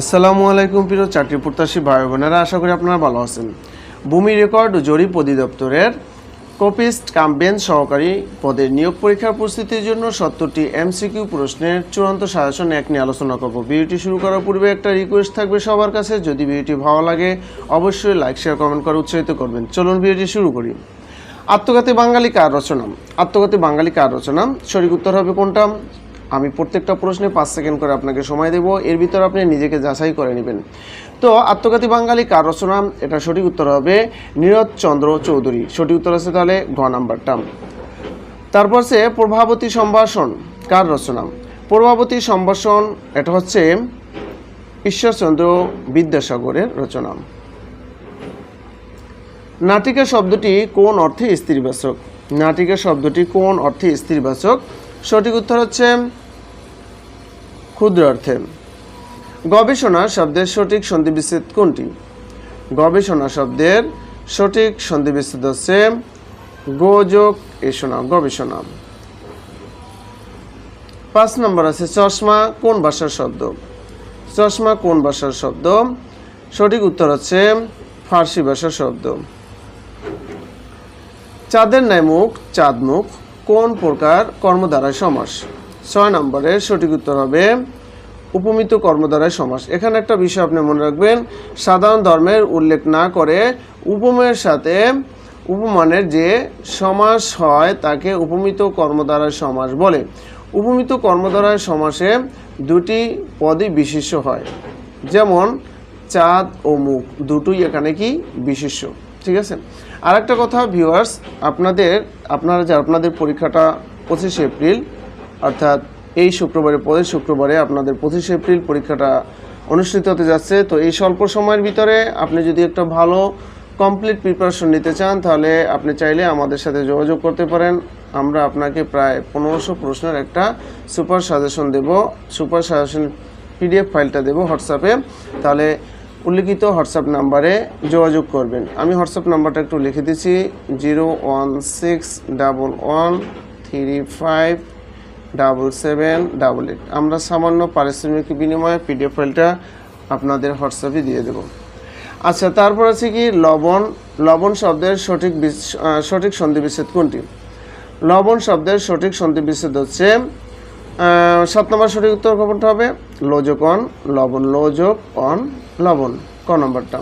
আসসালামু আলাইকুম প্রিয় চাকরি প্রত্যাশী ভাই বোনেরা, আশা করি আপনারা ভালো আছেন। ভূমি রেকর্ড ও জরিপ অধিদপ্তরের কপিস্ট কাম বেঞ্চ সহকারী পদের নিয়োগ পরীক্ষার প্রস্তুতির জন্য সত্তরটি এমসিকিউ প্রশ্নের চূড়ান্ত সাজেশন এক নিয়ে আলোচনা করব। ভিডিওটি শুরু করার পূর্বে একটা রিকোয়েস্ট থাকবে সবার কাছে। যদি ভিডিওটি ভালো লাগে, অবশ্যই লাইক শেয়ার কমেন্ট করে উৎসাহিত করবেন। চলুন ভিডিওটি শুরু করি। আত্মঘাতী বাঙালি কার রচনা? আত্মঘাতী বাঙালি কার রচনা? সঠিক উত্তর হবে কোনটা? আমি প্রত্যেকটা প্রশ্নে পাঁচ সেকেন্ড করে আপনাকে সময় দেব। এর ভিতর আপনি নিজেকে যাচাই করে নেবেন। তো, আত্মঘাতী বাঙালি কার রচনা? এটা সঠিক উত্তর হবে নীরজ চন্দ্র চৌধুরী। সঠিক উত্তর আছে তাহলে ঘ নাম্বারটা। তারপর সে প্রভাবতী সম্ভাষণ কার রচনা? প্রভাবতী সম্ভাষণ, এটা হচ্ছে ঈশ্বরচন্দ্র বিদ্যাসাগরের রচনা। নাটিকা শব্দটি কোন অর্থে স্ত্রীবাচক নাটিকা শব্দটি কোন অর্থে স্ত্রীবাচক সঠিক উত্তর হচ্ছে ক্ষুদ্র অর্থে। গবেষণা শব্দের সঠিক সন্ধিবিচ্ছেদ কোনটি? গবেষণা শব্দের সঠিক সন্ধিবিচ্ছেদ হচ্ছে গোযোগ এসোনা গবেষণা। পাঁচ নম্বর আছে চশমা কোন ভাষার শব্দ? চশমা কোন ভাষার শব্দ? সঠিক উত্তর হচ্ছে ফার্সি ভাষার শব্দ। চাঁদের ন্যায় মুখ চাঁদ মুখ কোন প্রকার কর্মধারায় সমাস? ছয় নম্বরের সঠিক উত্তর হবে উপমিত কর্মধারায় সমাস। এখানে একটা বিষয় আপনি মনে রাখবেন, সাধারণ ধর্মের উল্লেখ না করে উপমেয়ের সাথে উপমানের যে সমাস হয় তাকে উপমিত কর্মধারায় সমাস বলে। উপমিত কর্মধারায় সমাসে দুটি পদই বিশেষ্য হয়। যেমন চাঁদ ও মুখ, দুটোই এখানে কি বিশেষ্য ঠিক আছে? আর একটা কথা ভিউয়ার্স আপনাদের, আপনারা যে আপনাদের পরীক্ষাটা পঁচিশে এপ্রিল, অর্থাৎ এই শুক্রবারে, পরের শুক্রবারে আপনাদের পঁচিশে এপ্রিল পরীক্ষাটা অনুষ্ঠিত হতে যাচ্ছে। তো এই স্বল্প সময়ের ভিতরে আপনি যদি একটা ভালো কমপ্লিট প্রিপারেশন নিতে চান, তাহলে আপনি চাইলে আমাদের সাথে যোগাযোগ করতে পারেন। আমরা আপনাকে প্রায় পনেরোশো প্রশ্নের একটা সুপার সাজেশন দেব। সুপার সাজেশন পিডিএফ ফাইলটা দেব হোয়াটসঅ্যাপে তাহলে উল্লিখিত হোয়াটসঅ্যাপ নাম্বারে যোগাযোগ করবেন। আমি হোয়াটসঅ্যাপ নাম্বারটা একটু লিখে দিচ্ছি, zero one six double one three five double seven double eight. আমরা সামান্য পারিশ্রমিক বিনিময়ে পিডিএফ ফাইলটা আপনাদের হোয়াটসঅ্যাপে দিয়ে দেব। আচ্ছা তারপর আছে কি লবণ? লবণ শব্দের সঠিক সঠিক সন্ধিবিচ্ছেদ কোনটি? লবণ শব্দের সঠিক সন্ধিবিচ্ছেদ হচ্ছে সাত নম্বর সঠিক উত্তর খবরটা হবে, লোজক অন, লবণ লোজক অন। লবণ, ক নম্বরটা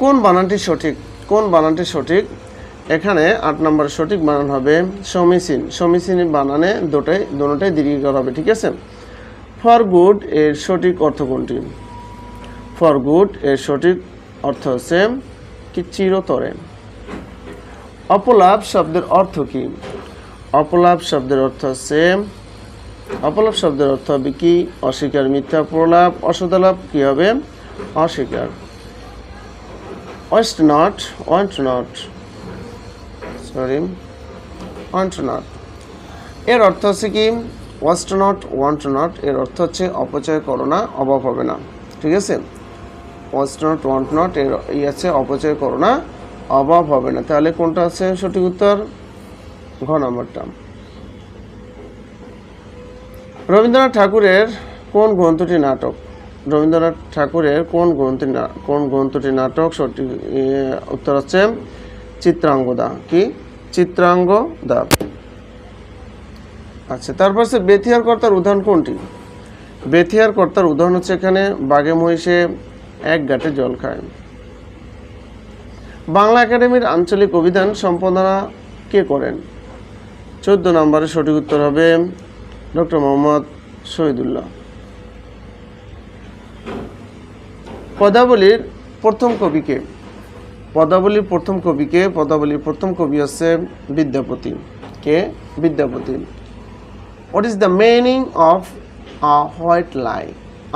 কোন বানানটি সঠিক? কোন বানানটি সঠিক? এখানে আট নম্বর সঠিক বানান হবে সমীচীন। সমীচীন বানানে দুটাই দুটোটাই দীর্ঘিকার হবে, ঠিক আছে? ফর গুড এর সঠিক অর্থ কোনটি? ফর গুড এর সঠিক অর্থ হচ্ছে কি চিরতরে। অপলাভ শব্দের অর্থ কি? অপলাভ শব্দের অর্থ হচ্ছে অপলাভ শব্দের অর্থ হবে কি? অস্বীকার, মিথ্যা, প্রলাপ অসদালাভ কি হবে? অস্বীকার। Waste not, want not. Sorry want not. এর অর্থ হচ্ছে কি? ওয়াস্ট নট, ওয়ান্ট নট, এর অর্থ হচ্ছে অপচয় করো না, অভাব হবে না। ঠিক আছে? ওয়াস্ট নট, ওয়ান্ট নট, এর ই আছে, অপচয় করো না, অভাব হবে না। তাহলে কোনটা আছে সঠিক উত্তর? ঘ নম্বরটা। রবীন্দ্রনাথ ঠাকুরের কোন গ্রন্থটি নাটক? রবীন্দ্রনাথ ঠাকুরের কোন গ্রন্থটি কোন গ্রন্থটি নাটক? সঠিক উত্তর হচ্ছে চিত্রাঙ্গদা। কি? চিত্রাঙ্গদা। আচ্ছা তারপর হচ্ছে বেথিয়ার কর্তার উদাহরণ কোনটি? বেথিয়ার কর্তার উদাহরণ হচ্ছে এখানে বাঘে, মহিষে এক গাঁটে জল খায়। বাংলা একাডেমির আঞ্চলিক অভিধান সম্পাদনা কে করেন? চোদ্দ নম্বরের সঠিক উত্তর হবে ডক্টর মোহাম্মদ শহীদুল্লাহ। পদাবলীর প্রথম কবিকে, পদাবলীর প্রথম কবিকে, পদাবলীর প্রথম কবি হচ্ছে বিদ্যাপতি। কে? Vidyapati. What is the meaning of a white lie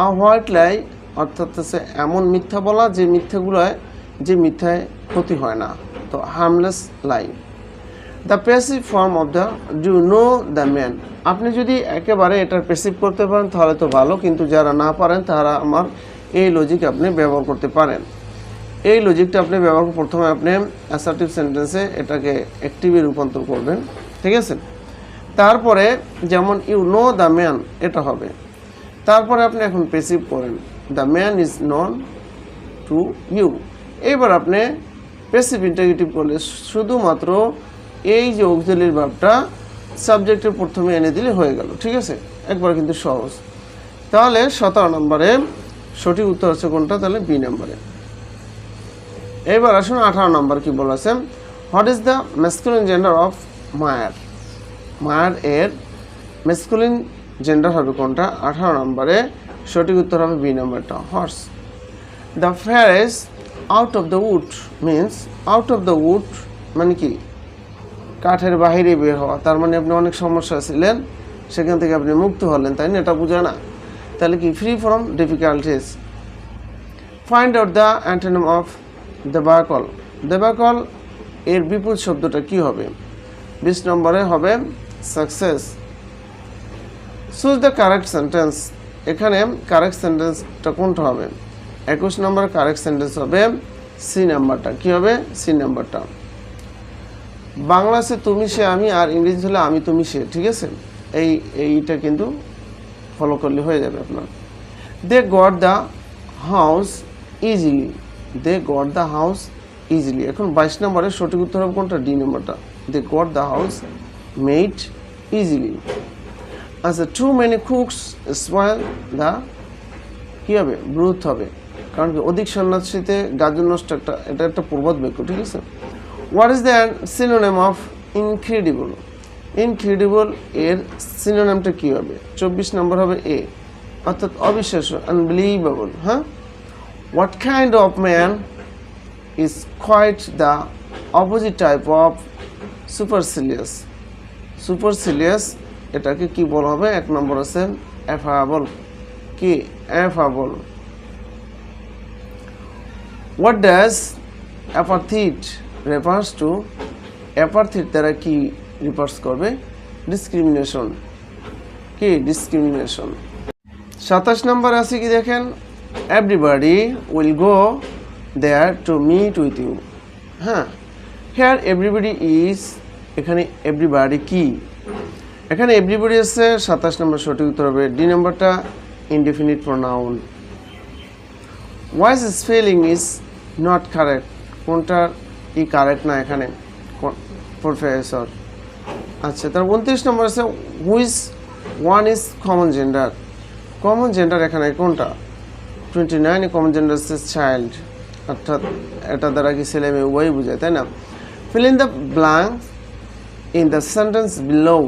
a white lie অর্থাৎ হচ্ছে এমন মিথ্যা বলা যে মিথ্যাগুলোয়, যে মিথ্যায় ক্ষতি হয় না। তো harmless lie the passive form of the do know the man আপনি যদি একেবারে এটার প্যাসিভ করতে পারেন, তাহলে তো ভালো, কিন্তু যারা না পারেন, তারা আমার এই লজিক আপনি ব্যবহার করতে পারেন। এই লজিকটা আপনি ব্যবহার করে প্রথমে আপনি অ্যাসার্টিভ সেন্টেন্সে এটাকে অ্যাক্টিভে রূপান্তর করবেন, ঠিক আছে? তারপরে যেমন ইউ নো দ্য ম্যান এটা হবে। তারপরে আপনি এখন পেসিভ করেন the man is known to you এবার আপনি পেসিভ ইন্টারগেটিভ করলে, শুধুমাত্র এই যে অক্সিলারি ভাবটা সাবজেক্টের প্রথমে এনে দিলে হয়ে গেল, ঠিক আছে? একবার কিন্তু সহজ। তাহলে সতেরো নম্বরে সঠিক উত্তর আছে কোনটা? তাহলে বি নম্বরে। এবার আসুন আঠারো নম্বর, কি বলেছেন what is the masculine gender of mayor mayor এর মেসকুলিন জেন্ডার হবে কোনটা? আঠারো নম্বরে সঠিক উত্তর হবে বি নম্বরটা horse the phrase out of the wood means out of the wood মানে কি? কাঠের বাহিরে বের হওয়া, তার মানে আপনি অনেক সমস্যা ছিলেন, সেখান থেকে আপনি মুক্ত হলেন, তাই না? এটা বোঝা না। তাহলে কি free from difficulties find out the antonym of debacle debacle এর বিপুল শব্দটা কি হবে? বিশ নম্বরে হবে success choose the correct sentence এখানে কারেক্ট সেন্টেন্সটা কোনটা হবে? একুশ নম্বর কারেক্ট সেন্টেন্স হবে সি নাম্বারটা কি হবে? সি নাম্বারটা বাংলাতে তুমি সে, আমি আর ইংরেজি হলে আমি তুমি সে, ঠিক আছে? এই, এইটা কিন্তু ফলো করলে হয়ে যাবে আপনার। They got the house easily they got the house easily এখন বাইশ নম্বরের সঠিক উত্তর হবে কোনটা? ডি নম্বরটা। They got the house made easily আচ্ছা too many cooks spoil the কী হবে? ব্রুথ হবে। কারণ কি অধিক সন্ন্যাসীতে গাজন নষ্ট একটা, এটা একটা প্রবাদ বাক্য ঠিক আছে? What is the synonym of incredible incredible এর সিনোনেমটা কী হবে? চব্বিশ নম্বর হবে এ অর্থাৎ অবিশ্বাস্য আনবিলিভেবল হ্যাঁ? What kind of man is quite the opposite type of supercilious supercilious এটাকে কি বলা হবে? এক নম্বর আছে অ্যাফাবল কি? Affable what does apathetic refers to apathetic দ্বারা কি রিফার্স করবে? ডিসক্রিমিনেশন কি ডিসক্রিমিনেশন সাতাশ নম্বর আছে কি দেখেন? Everybody will go there to meet with you হ্যাঁ হেয়ার এভরিবডি ইজ এখানে এভরিবাডি কি? এখানে এভরিবডি আছে, সাতাশ নম্বর সঠিক উত্তর হবে ডি নম্বরটা indefinite pronoun wise spelling is not correct কোনটা ই কারেক্ট না এখানে? প্রফেসর আচ্ছা তার উনত্রিশ নম্বর আছে which one is common gender common gender এখানে কোনটা? টোয়েন্টি নাইন কমন জেন্ডার হচ্ছে চাইল্ড অর্থাৎ এটা দ্বারা কি ছেলে মেয়ে উভয়ই বোঝায়, তাই না? Fill in the blank in the sentence below.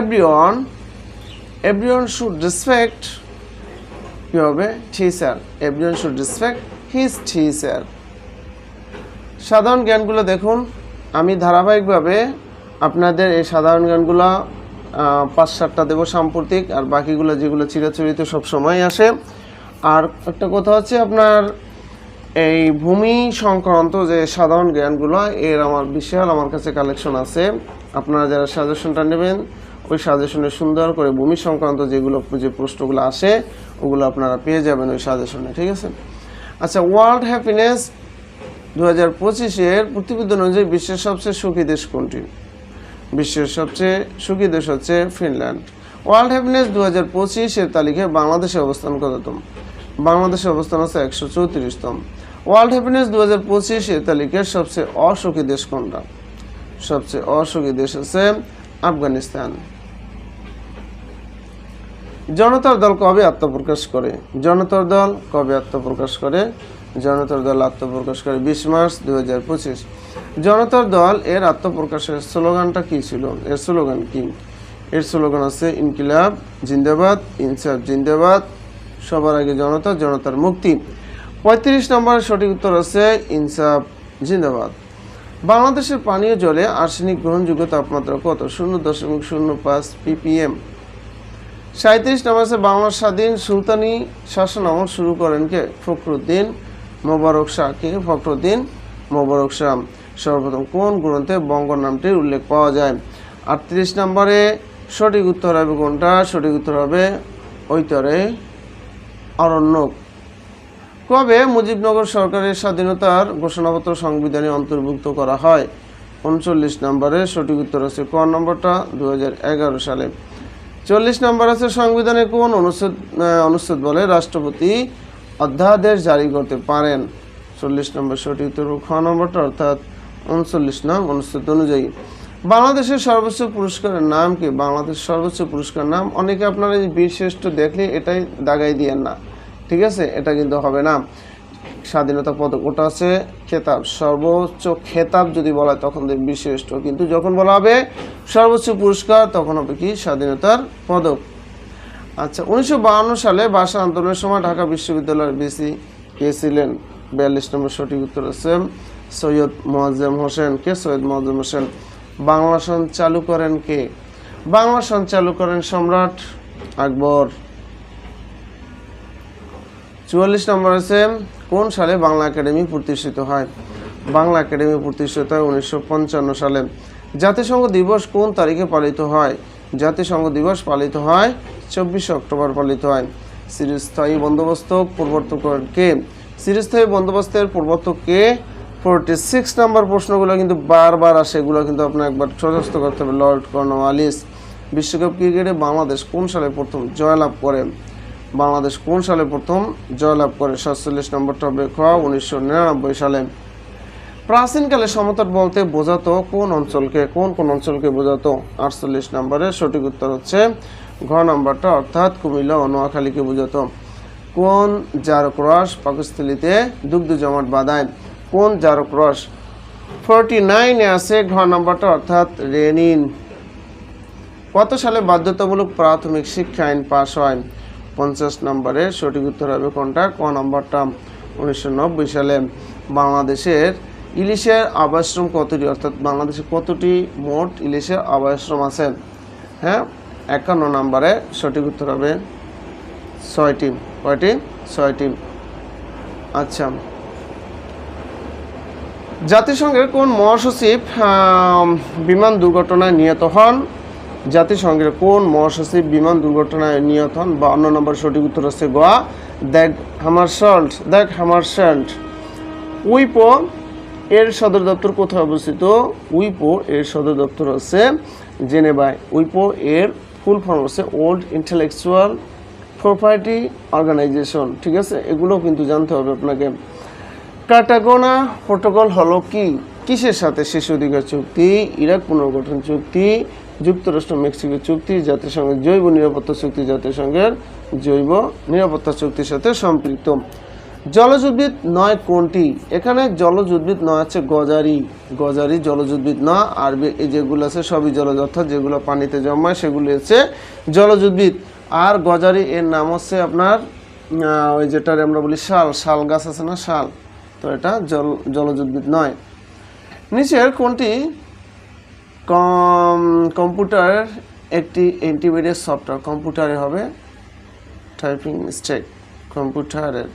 Everyone everyone should respect, কী হবে? Sir every teacher everyone should respect his teacher. সাধারণ জ্ঞানগুলো দেখুন। আমি ধারাবাহিকভাবে আপনাদের এই সাধারণ জ্ঞানগুলো পাঁচ সাতটা দেবো সাম্প্রতিক, আর বাকিগুলো যেগুলো চিরাচরিত সব সময় আসে। আর একটা কথা হচ্ছে আপনার এই ভূমি সংক্রান্ত যে সাধারণ জ্ঞানগুলো, এর আমার বিশাল আমার কাছে কালেকশন আছে। আপনারা যারা সাজেশনটা নেবেন, ওই সাজেশনে সুন্দর করে ভূমি সংক্রান্ত যেগুলো, যে প্রশ্নগুলো আসে, ওগুলো আপনারা পেয়ে যাবেন ওই সাজেশনে ঠিক আছে? আচ্ছা ওয়ার্ল্ড হ্যাপিনেস দু হাজার পঁচিশের প্রতিবেদন অনুযায়ী বিশ্বের সবচেয়ে সুখী দেশ কোনটি? বিশ্বের সবচেয়ে সুখী দেশ হচ্ছে ফিনল্যান্ড। ওয়ার্ল্ড হ্যাপিনেস দু হাজার পঁচিশের তালিকায় বাংলাদেশের অবস্থান কততম? বাংলাদেশের অবস্থান আছে একশো চৌত্রিশতম। ওয়ার্ল্ড হ্যাপিনেস দু হাজার পঁচিশের তালিকায় সবচেয়ে অসুখী দেশ কোনটা? সবচেয়ে অসুখী দেশ হচ্ছে আফগানিস্তান। জনতার দল কবে আত্মপ্রকাশ করে? জনতার দল কবে আত্মপ্রকাশ করে? জনতার দল আত্মপ্রকাশ করে বিশ মার্চ দু হাজার পঁচিশ। জনতার দল এর আত্মপ্রকাশের স্লোগানটা কি ছিল? এর স্লোগান কি? এর স্লোগান আছে, ইনকিলাব, জিন্দাবাদ, ইনসাফ, জিন্দাবাদ, সবার আগে জনতা, জনতার মুক্তি। পঁয়ত্রিশ নম্বরের সঠিক উত্তর আছে, ইনসাফ, জিন্দাবাদ। বাংলাদেশের পানীয় জলে আর্সেনিক গ্রহণযোগ্য তাপমাত্রা কত? শূন্য দশমিক শূন্য পাঁচ পিপিএম। সাঁত্রিশ নম্বর আছে, বাংলার স্বাধীন সুলতানি শাসন আমল শুরু করেন কে? ফখরুদ্দিন। মোবারক শাহ কে ফখরুদ্দিন মোবারক শাহ সর্বপ্রথম কোন গ্রন্থে বঙ্গ নামটির উল্লেখ পাওয়া যায়? আটত্রিশ নম্বরে সঠিক উত্তর হবে কোনটা? সঠিক উত্তর হবে ঐতরে অরণ্যক। কবে মুজিবনগর সরকারের স্বাধীনতার ঘোষণাপত্র সংবিধানে অন্তর্ভুক্ত করা হয়? উনচল্লিশ নম্বরে সঠিক উত্তর আছে ক নম্বরটা? দু হাজার এগারো সালে। চল্লিশ নম্বর আছে সংবিধানে কোন অনুচ্ছেদ অনুচ্ছেদ বলে রাষ্ট্রপতি অধ্যাদেশ জারি করতে পারেন। চল্লিশ নম্বর সঠিক উত্তর খ নম্বরটা অর্থাৎ উনচল্লিশ নং অনুচ্ছেদ অনুযায়ী। বাংলাদেশের সর্বোচ্চ পুরস্কারের নাম কি? বাংলাদেশের সর্বোচ্চ পুরস্কার নাম? অনেকে আপনারা এই বীর শ্রেষ্ঠ দেখলে এটাই দাগাই দিয়েন না। ঠিক আছে? এটা কিন্তু হবে না। স্বাধীনতা পদক, ওটা আছে খেতাব। সর্বোচ্চ খেতাব যদি বলা হয় তখন দেখবে শ্রেষ্ঠ কিন্তু যখন বলা হবে সর্বোচ্চ পুরস্কার, তখন হবে কি? স্বাধীনতার পদক। আচ্ছা উনিশশো সালে ভাষা আন্দোলনের সময় ঢাকা বিশ্ববিদ্যালয়ের বিসি কে ছিলেন? বিয়াল্লিশ নম্বর সঠিক উত্তর আছে সৈয়দ মোয়াজ্জেম হোসেন। কে? সৈয়দ মোয়াজ্জেম হোসেন। বাংলা সন চালু করেন কে? বাংলা সন চালু করেন সম্রাট আকবর। চুয়াল্লিশ নম্বর আছে কোন সালে বাংলা একাডেমি প্রতিষ্ঠিত হয়? বাংলা একাডেমি প্রতিষ্ঠিত হয় উনিশশো পঞ্চান্ন সালে। জাতিসংঘ দিবস কোন তারিখে পালিত হয়? জাতিসংঘ দিবস পালিত হয় চব্বিশে অক্টোবর পালিত হয়। চিরস্থায়ী বন্দোবস্ত প্রবর্তক করেন কে? চিরস্থায়ী বন্দোবস্তের প্রবর্তক কে? ফোরটি সিক্স নাম্বার প্রশ্নগুলো কিন্তু বারবার আসে, এগুলো কিন্তু আপনার একবার সচস্ত করতে হবে, লর্ড কর্নওয়ালিস বিশ্বকাপ ক্রিকেটে বাংলাদেশ কোন সালে প্রথম জয়লাভ করে? বাংলাদেশ কোন সালে প্রথম জয়লাভ করে? সাতচল্লিশ নম্বরটা হবে খ উনিশশো নিরানব্বই সালে। প্রাচীনকালে সমতট বলতে বোঝাতো কোন অঞ্চলকে, কোন কোন অঞ্চলকে বোঝাতো? আটচল্লিশ নম্বরের সঠিক উত্তর হচ্ছে ঘ নম্বরটা অর্থাৎ কুমিল্লা ও নোয়াখালীকে বোঝাতো। কোন জারক রস পাকস্থলিতে দুগ্ধ জমাট বাঁধায়? কোন জারক রস? ফোরটি নাইনে আছে ঘ নম্বরটা অর্থাৎ রেনিন। কত সালে বাধ্যতামূলক প্রাথমিক শিক্ষা আইন পাশ হয়? পঞ্চাশ নম্বরে সঠিক উত্তর হবে কোনটা? ক নম্বরটা? উনিশশো নব্বই সালে। বাংলাদেশের ইলিশের আবাসশ্রম কতটি? অর্থাৎ বাংলাদেশে কতটি মোট ইলিশের আবাসশ্রম আছে? হ্যাঁ একান্ন নম্বরে সঠিক উত্তর হবে ছয়টি কয়টি ছয়টি আচ্ছা। জাতিসংঘের কোন মহাসচিব বিমান দুর্ঘটনায় নিহত হন? জাতিসংঘের কোন মহাসচিব বিমান দুর্ঘটনায় নিহত হন? বা অন্য নম্বর সঠিক উত্তর হচ্ছে গোয়া। দ্যাগ হামারশল্ট দ্যাগ হামারশল্ট উইপো এর সদর দপ্তর কোথায় অবস্থিত? উইপো এর সদর দপ্তর হচ্ছে জেনেভায়। উইপো এর ফুল ফর্ম হচ্ছে ওল্ড ইন্টেলেকচুয়াল প্রপার্টি অর্গানাইজেশন ঠিক আছে? এগুলো কিন্তু জানতে হবে আপনাকে। কাটাগোনা প্রোটোকল হলো কি? কিসের সাথে শিশু অধিকার চুক্তি, ইরাক পুনর্গঠন চুক্তি, যুক্তরাষ্ট্র মেক্সিকো চুক্তি, জাতিসংঘের জৈব নিরাপত্তা চুক্তি, জাতিসংঘের জৈব নিরাপত্তা চুক্তির সাথে সম্পৃক্ত। জলজ উদ্ভিদ নয় কোনটি? এখানে জলজ উদ্ভিদ নয় আছে গজারি। গজারি জলজ উদ্ভিদ না আর এই যেগুলো আছে সবই জলজ, অর্থাৎ যেগুলো পানিতে জমায় সেগুলি হচ্ছে জলজ উদ্ভিদ আর গজারি এর নাম হচ্ছে আপনার ওই যেটার আমরা বলি শাল। শাল গাছ আছে না শাল? তো এটা জল জলজ উদ্ভিদ নয়। নিচের কোনটি? কম, কম্পিউটার একটি অ্যান্টিভাইরাস সফটওয়্যার কম্পিউটারে হবে টাইপিং মিস্টেক কম্পিউটারের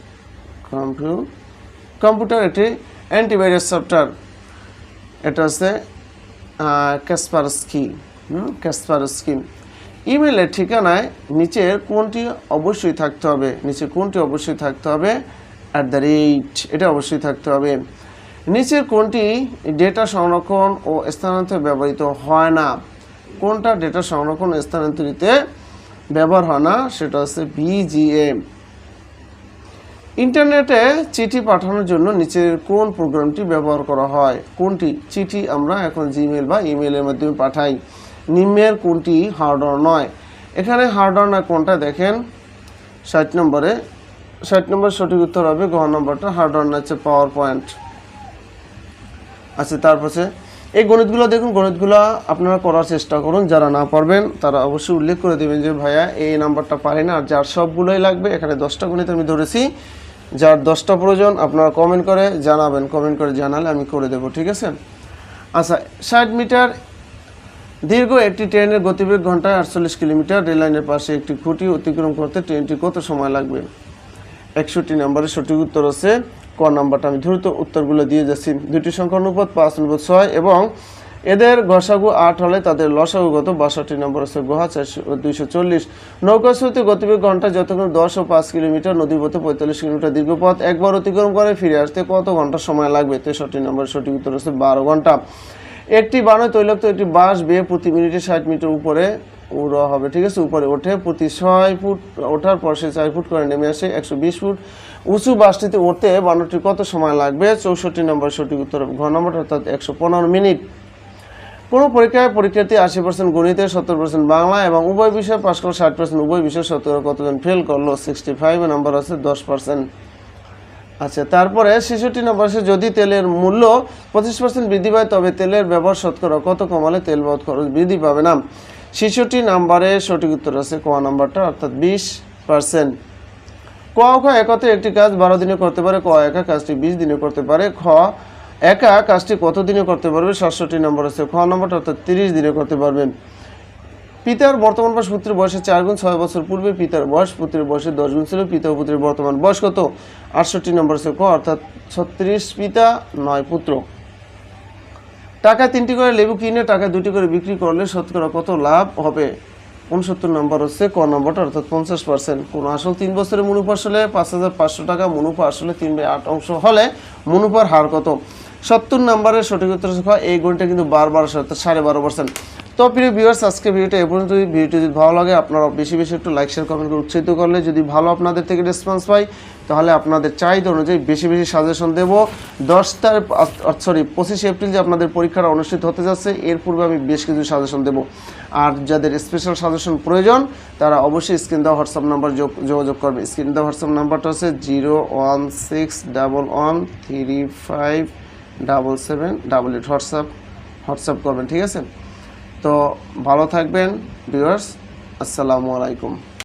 কম্পিউ কম্পিউটার একটি অ্যান্টিভাইরাস সফটওয়্যার এটা হচ্ছে ক্যাসপারস্কি ক্যাসপারস্কি ইমেলের ঠিকানায় নিচের কোনটি অবশ্যই থাকতে হবে? নিচে কোনটি অবশ্যই থাকতে হবে? অ্যাট দ্য রেট এটা অবশ্যই থাকতে হবে। নিচের কোনটি ডেটা সংরক্ষণ ও স্থানান্তর ব্যবহৃত হয় না? কোনটা ডেটা সংরক্ষণ স্থানান্তরিতে ব্যবহার হয় না? সেটা হচ্ছে বিজিএম ইন্টারনেটে চিঠি পাঠানোর জন্য নিচের কোন প্রোগ্রামটি ব্যবহার করা হয়? কোনটি? চিঠি আমরা এখন জিমেল বা ইমেলের মাধ্যমে পাঠাই। নিম্নের কোনটি হার্ডওয়্যার নয়? এখানে হার্ডওয়্যার না কোনটা দেখেন। ষাট নম্বরে। ষাট নম্বর সঠিক উত্তর হবে গহ নম্বরটা হার্ডওয়্যার না হচ্ছে পাওয়ার পয়েন্ট আচ্ছা তারপরে এই গণিতগুলো দেখুন, গণিতগুলো আপনারা করার চেষ্টা করুন। যারা না পারবেন, তারা অবশ্যই উল্লেখ করে দেবেন যে, ভাইয়া, এই নাম্বারটা পারি না, আর যার সবগুলোই লাগবে, এখানে দশটা গণিত আমি ধরেছি। যার দশটা প্রয়োজন আপনারা কমেন্ট করে জানাবেন। কমেন্ট করে জানালে আমি করে দেবো, ঠিক আছে? আচ্ছা ষাট মিটার দীর্ঘ একটি ট্রেনের গতিবেগ ঘন্টায় আটচল্লিশ কিলোমিটার। রেললাইনের পাশে একটি খুঁটি অতিক্রম করতে ট্রেনটি কত সময় লাগবে? একষট্টি নম্বরের সঠিক উত্তর আছে ক নাম্বারটা আমি দ্রুত উত্তরগুলো দিয়ে যাচ্ছি। দুটি সংখ্যা অনুপাত পাঁচ অনুপাত ছয় এবং এদের গসাগু আট হলে তাদের লসাগুগত বাষট্টি নম্বর আছে গুহা চারশো দুইশো চল্লিশ। নৌকা স্রোতে গতিবেগ ঘণ্টা যতক্ষণ দশ ও পাঁচ কিলোমিটার নদীর পথে পঁয়তাল্লিশ কিলোমিটার দীর্ঘ পথ, একবার অতিক্রম করে ফিরে আসতে কত ঘণ্টা সময় লাগবে? তেষট্টি নম্বরের সঠিক উত্তর আছে বারো ঘণ্টা। একটি বানয় তৈলাক্ত একটি বাঁশ বেয়ে প্রতি মিনিটে ষাট মিটার উপরে উড় হবে, ঠিক আছে? উপরে ওঠে প্রতি ছয় ফুট, ওঠার পর সে চার ফুট করে নেমে আসে একশো বিশ ফুট। উঁচু বাসটিতে উঠতে বানরটি কত সময় লাগবে? চৌষট্টি নম্বর সঠিক উত্তর ঘ নম্বর, অর্থাৎ একশো পনেরো মিনিট। কোনো পরীক্ষায় পরীক্ষার্থী আশি পার্সেন্ট গণিতে সত্তর পার্সেন্ট বাংলা এবং উভয় বিষয়ে পাস করল ষাট পার্সেন্ট উভয় বিষয়ে সত্তর কতজন ফেল করল সিক্সটি ফাইভ নাম্বার আছে দশ পার্সেন্ট আচ্ছা তারপরে ছেষট্টি নম্বর আছে, যদি তেলের মূল্য পঁচিশ পার্সেন্ট বৃদ্ধি পায়, তবে তেলের ব্যবহার শতকরা কত কমালে তেল বাবদ খরচ বৃদ্ধি পাবে না? ছেষট্টি নাম্বারে সঠিক উত্তর আছে ক নাম্বারটা অর্থাৎ বিশ পার্সেন্ট ক, খ একতে একটি কাজ বারো দিনে করতে পারে, ক একা কাজটি বিশ দিনে করতে পারে, খ একা কাজটি কত দিনে করতে পারবে সাতষট্টি নম্বর আছে খ নম্বরটা অর্থাৎ তিরিশ দিনে করতে পারবেন। পিতার বর্তমান বয়স পুত্রের বয়সে চার গুণ ছয় বছর পূর্বে, পিতার বয়স পুত্রের বয়সে দশ গুণ ছিল, পিতা ও পুত্রের বর্তমান বয়স কত? আটষট্টি নম্বর আছে ক অর্থাৎ ছত্রিশ পিতা, নয় পুত্র। টাকা তিনটি করে লেবু কিনে টাকা দুটি করে বিক্রি করলে শতকরা কত লাভ হবে? উনসত্তর নম্বর হচ্ছে ক নম্বরটা, অর্থাৎ পঞ্চাশ পার্সেন্ট কোনো আসল তিন বছরের মুনুফা আসলে পাঁচ হাজার পাঁচশো টাকা, মুনুফা আসলে তিন বাই আট অংশ হলে মুনুফার হার কত? সত্তর নম্বরের সঠিক উত্তর খ। এই গুণটা কিন্তু বারবার সাড়ে বারো পার্সেন্ট তো প্রিয় ভিউয়ার্স আজকে ভিডিওটা এ পর্যন্ত। ভিডিওটি যদি ভালো লাগে, আপনারা বেশি বেশি একটু লাইক শেয়ার কমেন্ট করে উৎসাহিত করলে যদি ভালো আপনাদের থেকে রেসপন্স পাই, তাহলে আপনাদের চাহিদা অনুযায়ী বেশি বেশি সাজেশন দেবো। দশটার সরি পঁচিশে এপ্রিল যে আপনাদের পরীক্ষাটা অনুষ্ঠিত হতে যাচ্ছে, এর পূর্বে আমি বেশ কিছু সাজেশন দেবো। আর যাদের স্পেশাল সাজেশন প্রয়োজন, তারা অবশ্যই স্ক্রিন দেওয়া হোয়াটসঅ্যাপ নাম্বার যোগাযোগ করবে। স্ক্রিন দেওয়া হোয়াটসঅ্যাপ নাম্বারটা হচ্ছে zero one six double one three five double seven, double eight, WhatsApp WhatsApp করবেন, ঠিক আছে? তো ভালো থাকবেন, ভিউয়ার্স, আসসালামু আলাইকুম।